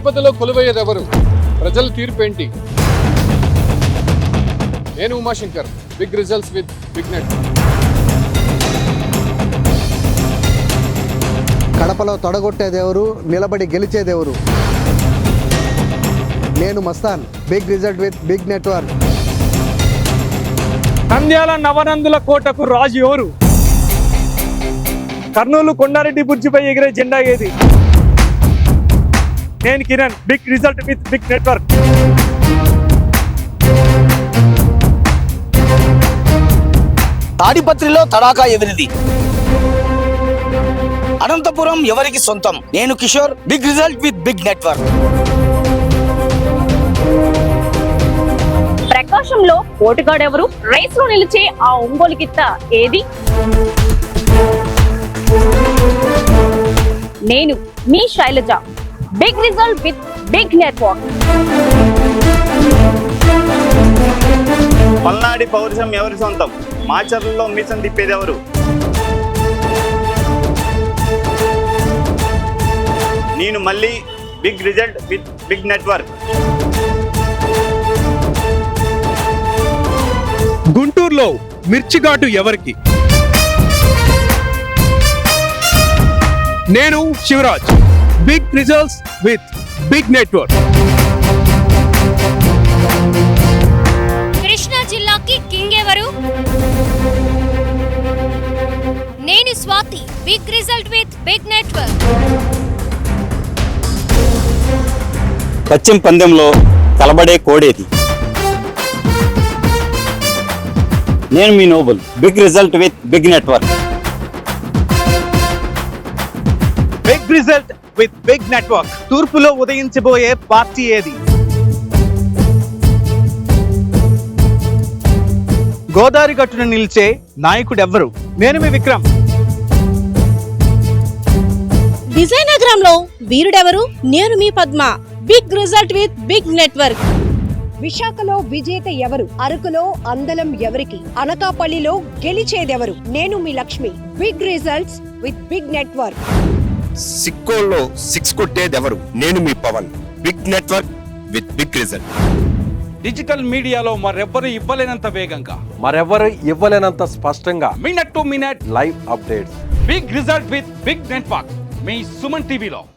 అమరావతిలో కొలువయ్యేదెవరు? ప్రజల తీర్పు ఏంటి నేను Umashankar big results with big net. కడపలో తొడగొట్టేదెవరు? నిలబడి గెలిచేదెవరు? నేను Mastan big result with big network. Nandyala నవనందుల కోటకు రాజు ఎవరు? కర్నూలు కొండారెడ్డి బుర్జిపై ఎగిరే జెండా ఏది? నేను Kiran big result with big network. తాడిపత్రిలో తడాకా ఎదిరిది. అనంతపురం ఎవరికి సొంతం? నేను Kishore big result with big network. ప్రకాశంలో ఓటుగాడెవరు రేస్లో నిలిచే ఆ ఒంగోలు గిత్త ఏది? నేను మీ Shailaja. Big result with big network పల్నాడి పౌరుషం ఎవరి సొంతం? మాచర్లలో మీసం తిప్పేది ఎవరు? నేను మళ్ళీ big result with big network గుంటూరులో మిర్చిఘాటు ఎవరికి? నేను Shivaraj. Big results with big network Krishna జిల్లాకి కింగ్ ఎవరు? నేను Swathi big result with big network పశ్చిమ పందెంలో కలబడే కోడేది. నేను మీ Noble big result with big network big result with big network. తూర్పులో ఉదయించబోయే పార్టీ ఏది? గోదావరి గట్టున నిలిచే నాయకుడు ఎవ్వరు నేను మీ విక్రమ్. విజయనగరంలో వీరుడెవరు? నేను మీ Padma. Big result with big network. విశాఖలో విజేత ఎవరు? అరకులో అందలం ఎవరికి? అనకాపల్లిలో గెలిచేదెవరు? నేను మీ Lakshmi. Big results with big network. సిక్కోల్లో six కొట్టేదెవరు నేను మీ Pavan. Big network with big result digital మీడియాలో మరెవ్వరు ఇవ్వలేనంత వేగంగా. మరెవరు ఇవ్వలేనంత స్పష్టంగా. Minute to minute live updates big result with big network మీ సుమన్ టీవీలో.